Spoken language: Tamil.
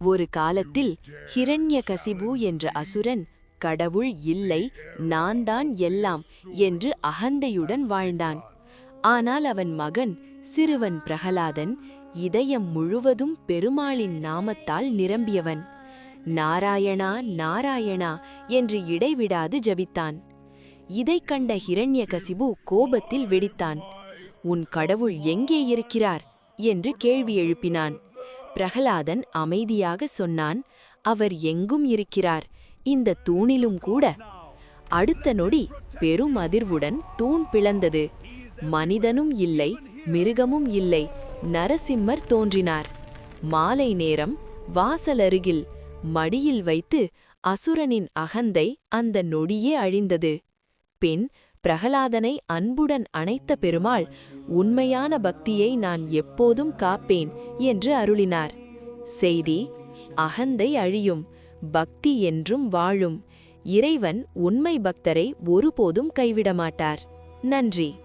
ஒரு காலத்தில் ஹிரண்யகசிபு என்ற அசுரன் கடவுள் இல்லை நான் தான் எல்லாம் என்று அகந்தையுடன் வாழ்ந்தான். ஆனால் அவன் மகன் சிறுவன் பிரகலாதன் இதயம் முழுவதும் பெருமாளின் நாமத்தால் நிரம்பியவன். நாராயணா நாராயணா என்று இடைவிடாது ஜபித்தான். இதைக் கண்ட ஹிரண்யகசிபு கோபத்தில் வெடித்தான். உன் கடவுள் எங்கே இருக்கிறார்? என்று கேள்வி எழுப்பினான். பிரகலாதன் அமைதியாக சொன்னான் அவர் எங்கும் இருக்கிறார். இந்த தூணிலும் கூட. அடுத்த நொடி பெரும் அதிர்வுடன் தூண் பிளந்தது. மனிதனும் இல்லை மிருகமும் இல்லை நரசிம்மர் தோன்றினார். மாலை நேரம் வாசலருகில் மடியில் வைத்து அசுரனின் அகந்தை அந்த நொடியே அழிந்தது. பின் பிரகலாதனை அன்புடன் அணைத்த பெருமாள் உண்மையான பக்தியை நான் எப்போதும் காப்பேன் என்று அருளினார். செய்தி அகந்தை அழியும் பக்தி என்றும் வாழும் இறைவன் உண்மை பக்தரை ஒருபோதும் கைவிடமாட்டார். நன்றி.